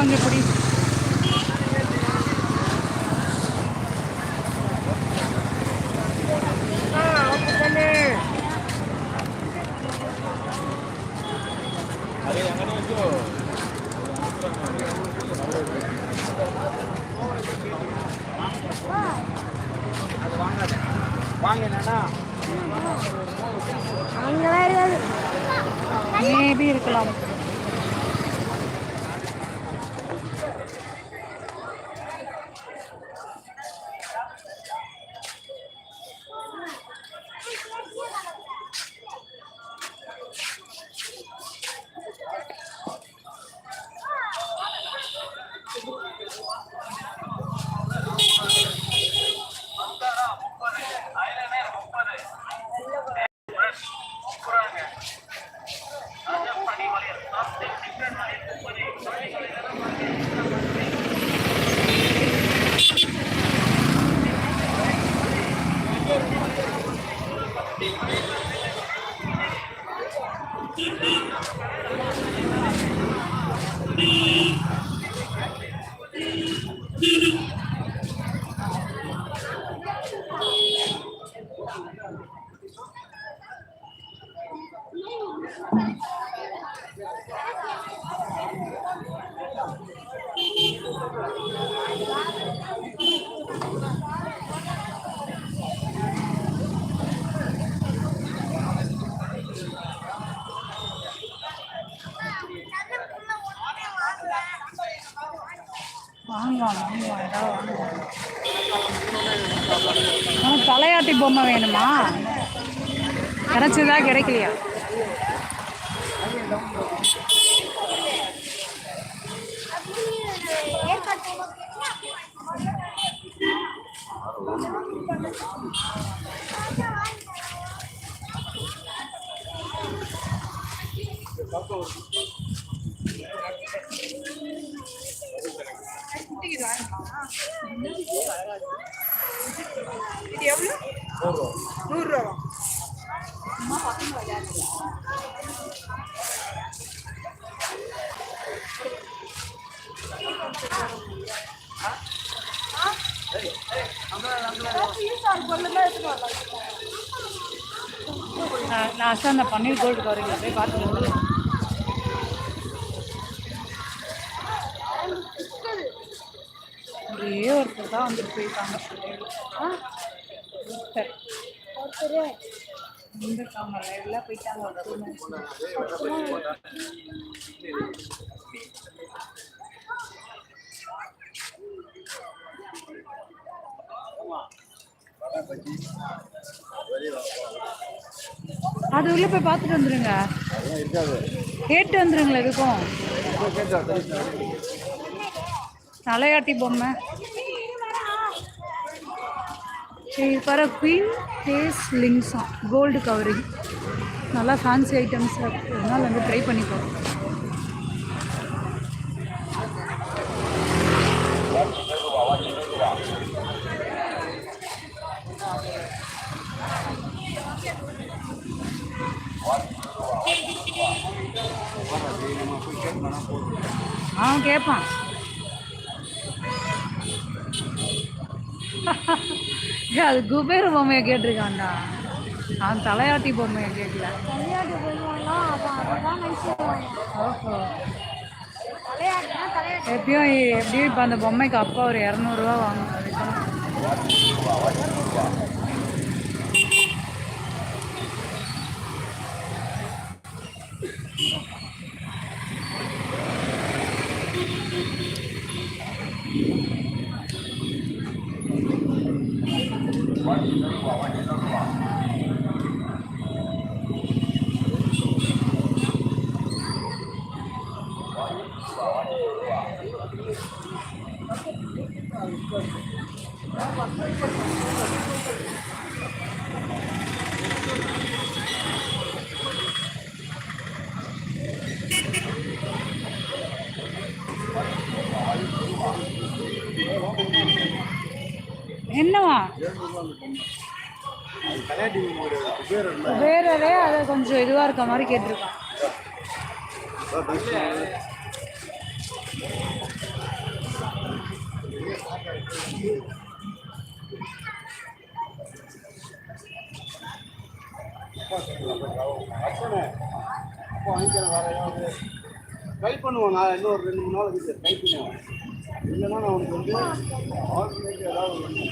கொஞ்சம் பிடி வாங்க என்னன்னா மேபி இருக்கலாம் வாங்கலாம் வாங்கலாம் ஏதாவது வாங்கலாம் உனக்கு தலையாட்டி பொம்மை வேணுமா கிடைச்சதா கிடைக்கலையா? இது எவ்வளோ? நூறுரூவா. லாஸ்ட்டாக அந்த பன்னீர் கோல்டு கவரிங் போய் பார்த்துட்டு ஒரே ஒருத்தர் தான் வந்துட்டு போயிருக்காங்க ஒருத்தர் வந்துருக்காங்க எல்லாம் போயிட்டாங்க அது உள்ள போய் பார்த்துட்டு வந்துருங்க. கேட்டு வந்துருங்களா எதுக்கும். தலையாட்டி பொம்மை. சரி பாரு குயின் ஃபேஸ் லிங்ஸா கோல்டு கவரிங் நல்லா ஃபேன்சி ஐட்டம்ஸ் அதனால வந்து ட்ரை பண்ணிப்போம் அது குபேர பொம்மையை கேட்டிருக்கான்டா. அவன் தலையாட்டி பொம்மையை கேட்கல. ஓஹோ. தலையாட்டு. எப்படியும் இப்போ அந்த பொம்மைக்கு அப்பா ஒரு இரநூறுவா வாங்குவாரு என்னவா? கல்யாணி வேறவே அதை கொஞ்சம் இதுவாக இருக்க மாதிரி கேட்டிருக்கான். வாங்கிக்கிறேன் வேற ஏதாவது ட்ரை பண்ணுவோம். நான் இன்னும் ஒரு ரெண்டு மூணு நாள் ட்ரை பண்ணுவேன் இல்லைன்னா நான் உனக்கு வந்து ஆல்டர்னேட்டிவ் ஏதாவது.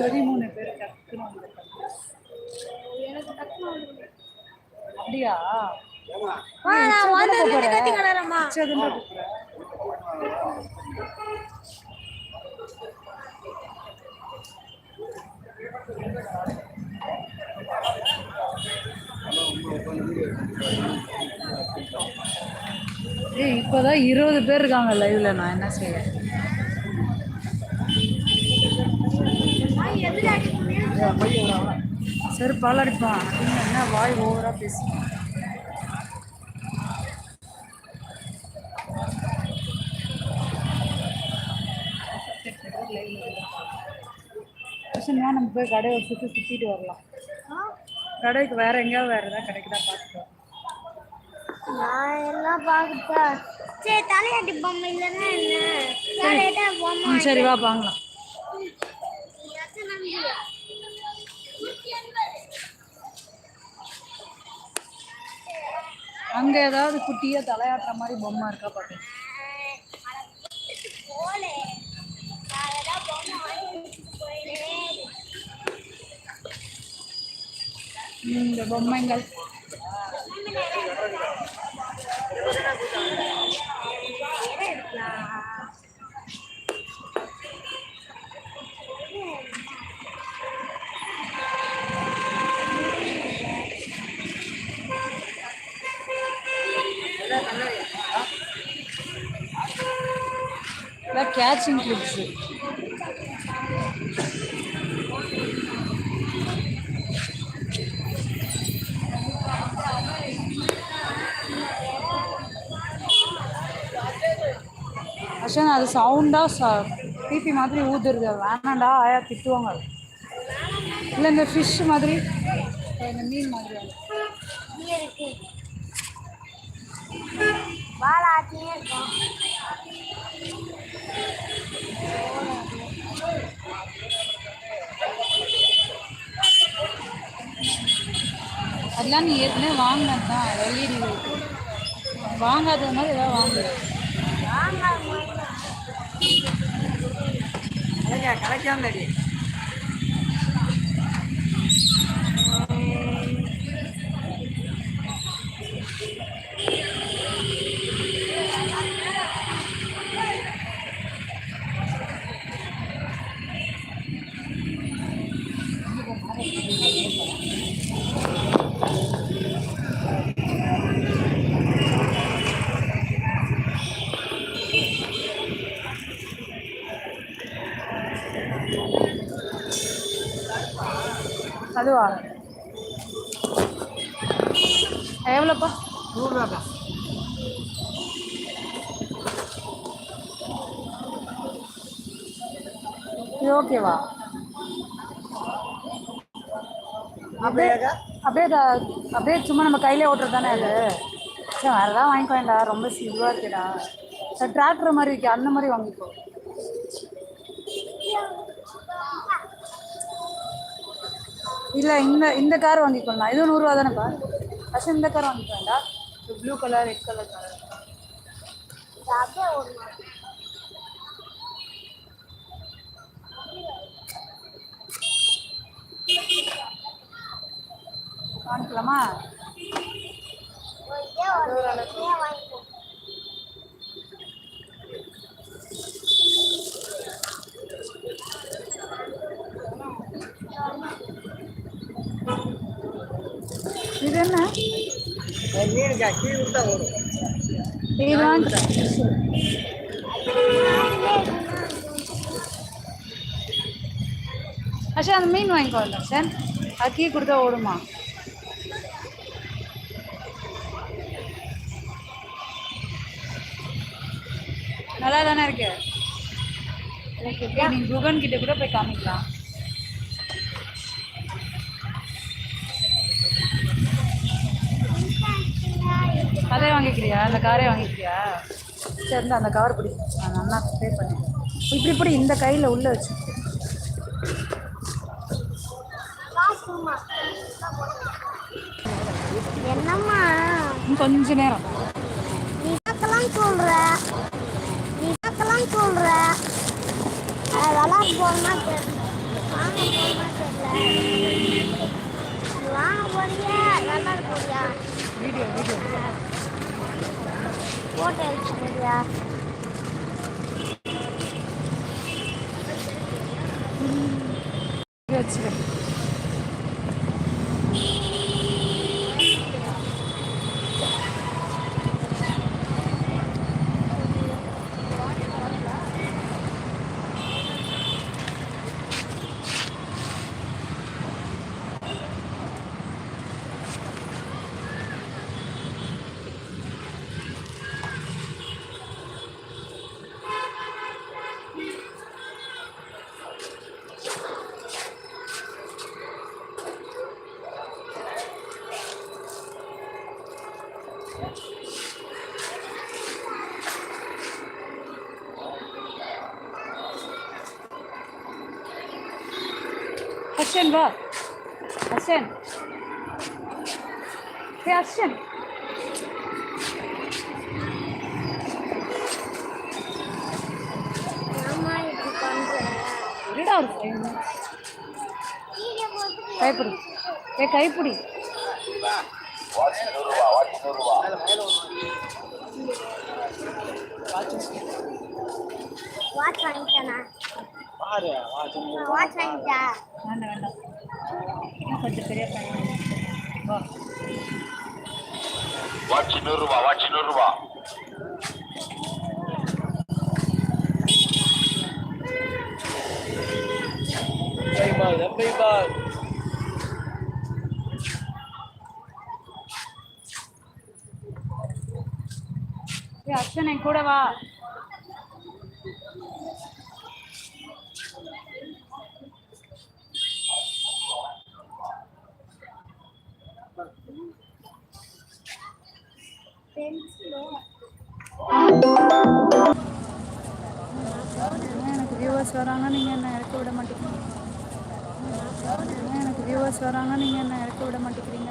பதிமூணு பேர் டக்குன்னு. அப்படியா? ஏய் இப்போதான் இருபது பேர் இருக்காங்க லைவ்ல நான் என்ன அடிக்கணும்? சரி பால் அடிப்பான். அப்படின்னு என்ன வாய் ஓவரா பேசி நம்ம போய் கடையை சுற்றி சுற்றிட்டு வரலாம்? கடைக்கு வேற எங்கேயாவது வேற ஏதாவது கடைக்கு தான் பார்த்துக்கலாம் நான் எல்லாம் பார்த்துட்டா சரி தலையாட்டி பொம்மை இல்லைன்னா என்ன? தலையாட்டா பொம்மை சரி வா நம்பி? அங்கே ஏதாவது குட்டியா தலையாட்டுற மாதிரி பொம்மை இருக்கா பாட்டு இந்த பொம்மைங்கள் catching clips. அஷன் அது சவுண்டாக ச பிபி மாதிரி ஊதுருது வேணாண்டா ஆயா திட்டுவாங்க இல்லை இந்த ஃபிஷ் மாதிரி இந்த மீன் மாதிரி. அதெல்லாம் நீ ஏற்கனவே வாங்கினது தான் வாங்காத மாதிரி ஏதாவது வாங்குறேன். கலைக்காமடி அதுவா? எவ்வளோப்பா? நூறுரூவாப்பா. இது ஓகேவா? அப்படியே அப்படியே அப்படியே சும்மா நம்ம கையிலே ஓட்டுறது தானே அது? சரி வேறு ஏதாவது வாங்கிக்கோ வேண்டாம் ரொம்ப இதுவாக இருக்குடா. சரி டிராக்டர் மாதிரி இருக்கு அந்த மாதிரி வாங்கிக்கோ. இல்லை இந்த இந்த கார் வாங்கிக்கோண்ணா. இதுவும் நூறுரூவா தானேப்பா? ஃபஸ்ட் இந்த கார் வாங்கிக்கோ வேண்டாம் ப்ளூ கலர் ரெட் கலர் ஓடணும் வாங்கிக்கலாமா இதே ஒரு இதே வாங்கிக்கோ இது என்ன மீனுக்கா கீழே தான் ஓடும் இது வாங்கிக்கிறேன் அஷா அந்த மீன் வாங்கிக்கோ சார். அது கீ கொடுத்தா ஓடுமா? நல்லா தானே இருக்கு? எனக்கு நீ குகன் கிட்ட கூட போய் காமிக்கலாம். அதே வாங்கிக்கிறியா? அந்த காரே வாங்கிக்கிறியா? சரி இந்த அந்த கவர் பிடி. நான் அண்ணா பே பண்ணி இப்படி இப்படி இந்த கையில் உள்ள வச்சு. என்னம்மா? கொஞ்ச நேரம். நீ பார்க்கலாம் சொல்ற? நீ பார்க்கலாம் சொல்ற விளாட போனா வாங்க போறியா? விளாட போறியா வீடியோ வீடியோ போட்டோ எடுக்க போறியா வச்சுரு ஹர்ஷன் வா ஹர்ஷன் ஏ ஹர்ஷன் ஆமா இப்படி பண்ற இருடா ஒரு கைப்பிடி. ஏ கைப்பிடி. வாட்ச் வாங்கிட்டானா பாரு வாட்ச் வாட்ச் வாங்கிட்டா வேண்டாம் வேண்டாம் கொஞ்சம் பெரிய வாட்சி வாட்சி பால் எம்பை பால் கூட வா. எனக்கு வியூவர்ஸ் வராங்க நீங்கள் என்ன இறக்க விட மாட்டேங்கிறீங்க? எனக்கு வியூவர்ஸ் வராங்க நீங்கள் என்ன இறக்க விட மாட்டேங்கிறீங்க?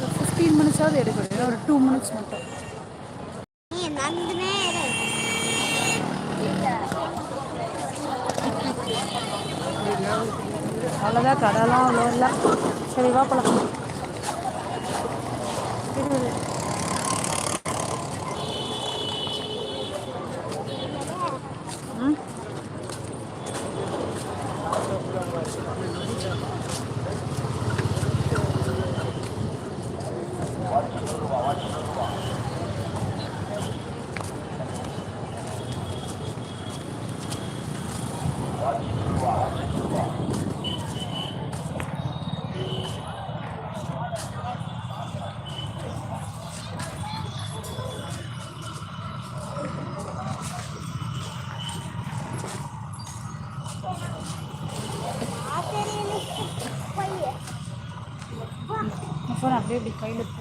ஒரு ஃபிஃப்டீன் மினிட்ஸாவது எடுக்கணும் ஒரு டூ மினிட்ஸ் மட்டும். அவ்வளோதான் கடைலாம் அவ்வளோ இல்லை. சரி வா பழக்கம் ஃபோன் அப்படியே இப்படி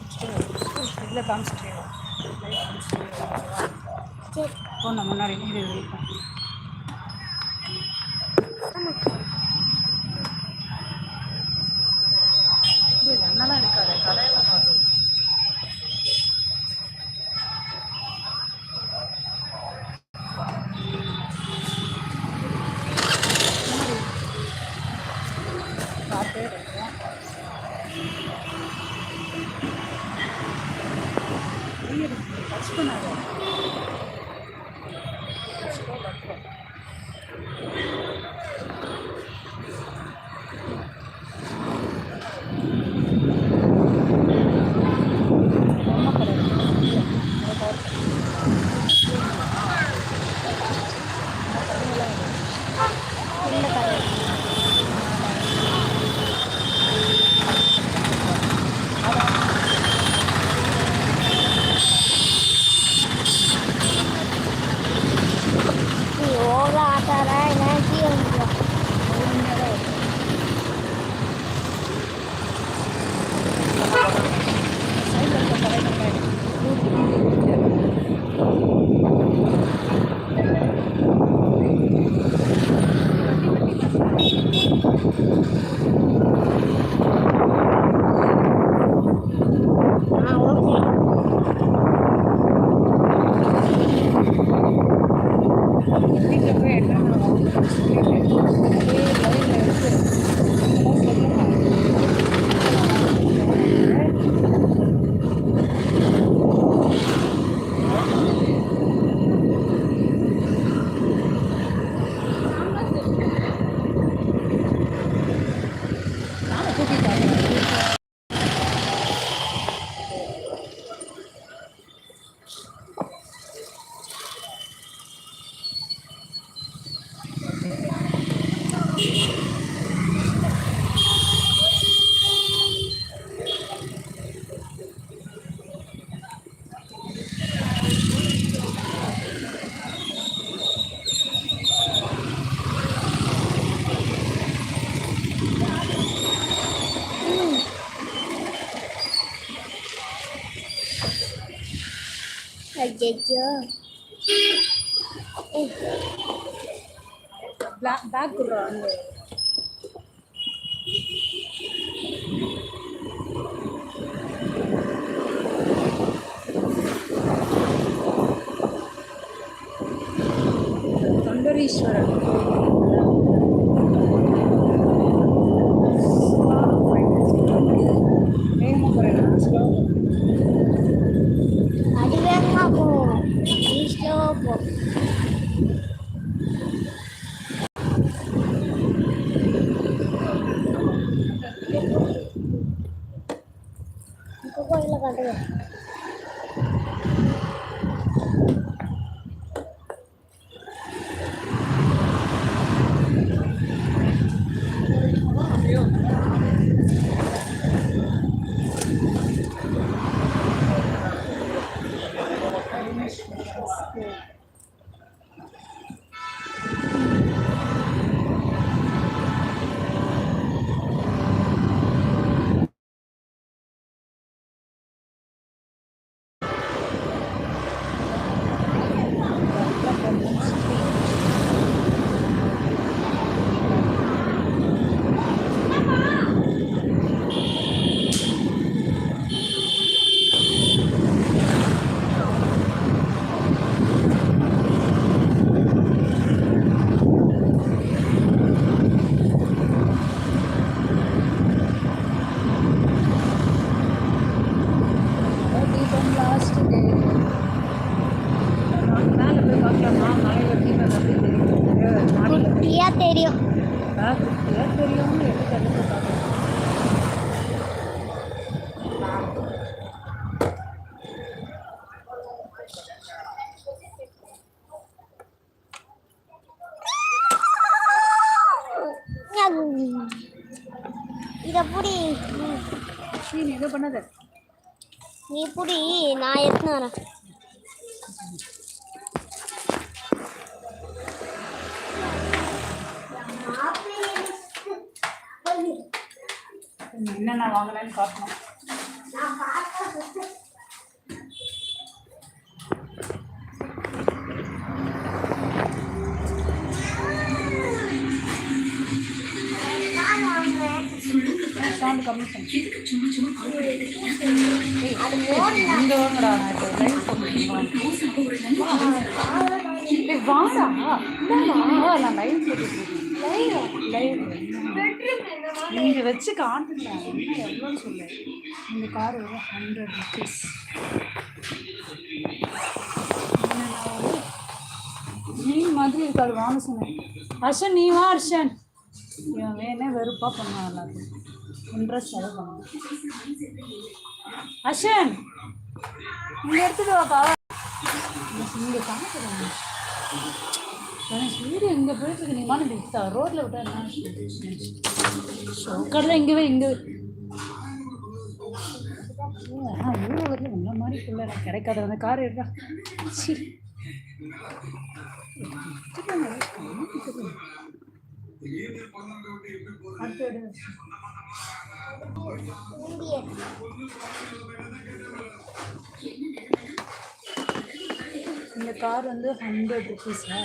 ஐயோ பேக் பேக் பண்ணாத. நீ புடி நான் எடுத்துன்னு வரேன். என்னென்ன வாங்கலான்னு காட்டணும். சவுண்ட் கம்மி வாங்கடா வாடா. நான் லைவ் லைவ் நீங்க வச்சு காட்டுங்க. என்ன எவ்வளோன்னு சொல்லு. இந்த கார் ஒரு ஹண்ட்ரட் ருபீஸ் நீ மாதிரி இருக்காது வாங்க சொன்னேன். அர்ஷன் நீ வா அர்ஷன் இவன் வேணே வெறுப்பா பண்ணுவான் எல்லாத்தையும். இன்ட்ரெஸ்ட் அதை பண்ணுவான் அர்ஷன் இங்க எடுத்துட்டு வாப்பா. இங்க காட்டுறேன் வீடு எங்கே போயிட்டு இருக்கு நீ மாதிரி விட்டா ரோட்ல விட்டா என்ன? ஷோக்கரில் இங்கே வை இங்கே இவ்வளோ வரல உன்ன மாதிரி பிள்ளை கிடைக்காத அந்த கார் எடுறா. சி. இந்த கார் வந்து ஹண்ட்ரட் ருபீஸா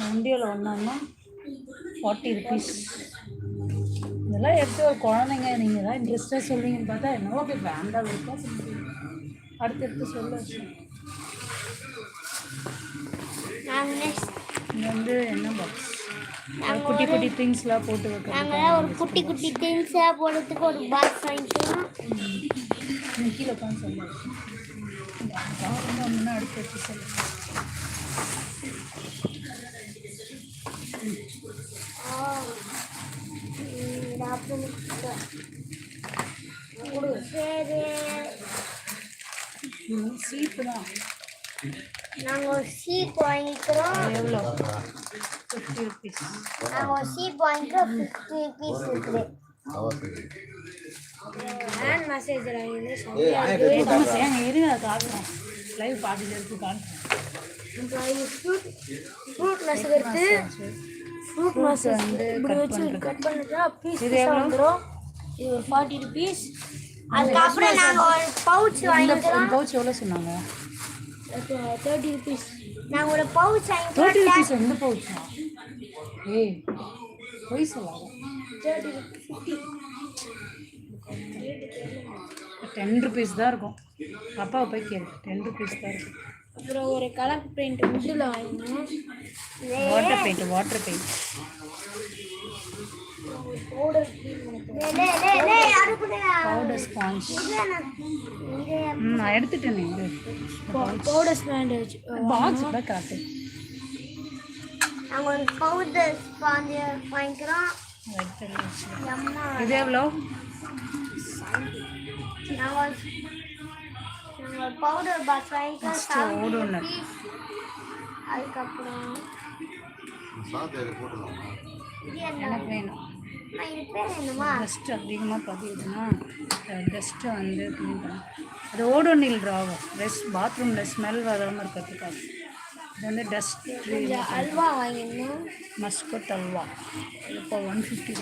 வண்டியில் வந்தோம்னா ஃபார்ட்டி ருபீஸ் இதெல்லாம் எடுத்து ஒரு குழந்தைங்க நீங்கள் தான் இன்ட்ரெஸ்ட்டாக சொல்வீங்கன்னு பார்த்தா என்னவோ அப்படி வேண்டாம் இருக்கா அடுத்து எடுத்து சொல்லு. இங்கே வந்து என்ன பாக்ஸ் குட்டி குட்டி திங்ஸ்லாம் போட்டு வைக்கிறேன் நாங்க ஒரு குட்டி குட்டி திங்ஸா போடுறதுக்கு ஒரு பாக்ஸ் வாங்கிக்கலாம் நீ கீழே உட்காந்து சொல்லு. கார் வந்து ஒன்று அடுத்து எடுத்து சொல்லு சரி. சீப்பு தான். நாங்கள் ஒரு சீப் வாங்கிக்கிறோம் எவ்வளோ ஃபிஃப்டி ருபீஸ் நாங்கள் ஒரு சீப் வாங்கிக்கிறோம் ஃபிஃப்டி ருபீஸ் இருக்குது ஹேண்ட் மசாஜர் வாங்கிட்டு ஏங்க இருங்க காட்டுறோம் லைவ் காட்டுறோம் ஃப்ரூட் ஃப்ரூட் நசுக்கிறது ஃப்ரூட் மசாஜ் வந்து இப்படி வச்சு. கட் பண்ணிட்டா பீஸ் இது எவ்வளோ? வந்துடும் இது ஒரு ஃபார்ட்டி ருபீஸ் அதுக்கப்புறம் நாங்கள் ஒரு பவுச் வாங்கிக்கிறோம். பவுச் எவ்வளோ சொன்னாங்க? தேர்ட்டி ருபீஸ் நாங்கள் ஒரு பவுச் தேர்ட்டி ருபீஸ் எந்த பவுச்சா ஏய் பொய் சொல்லாத டென் ருபீஸ் தான் இருக்கும். அப்பாவை போய் கேளு. டென் ருபீஸ் தான் இருக்கும். அப்புறம் ஒரு கலர் பெயிண்ட் உட்டில் வாங்கினோம் water paint water paint powder sponge நான் எடுத்துட்டேனே இது பவுடர் வச்சு பாக்ஸ் கூட காட்டு. நாங்கள் ஒரு பவுடர் ஸ்பாஞ்சு வாங்கிக்கிறோம். இது எவ்வளோ? நாங்கள் நாங்கள் பவுடர் பாக்ஸ் வாங்கிக்கிறோம். அதுக்கப்புறம் எனக்கு வேணும். டஸ்ட் அதிகமாக பதியுதுன்னா டஸ்ட்டு வந்து க்ளீன் பண்ண அது ஓடோனில் ராகும். ரெஸ்ட் பாத்ரூமில் ஸ்மெல் வராமல் இருக்கிறதுக்காக. இது வந்து டஸ்ட் அல்வா வாங்கிடணும் மஸ்கட் அல்வா. இப்போ ஒன் ஃபிஃப்டி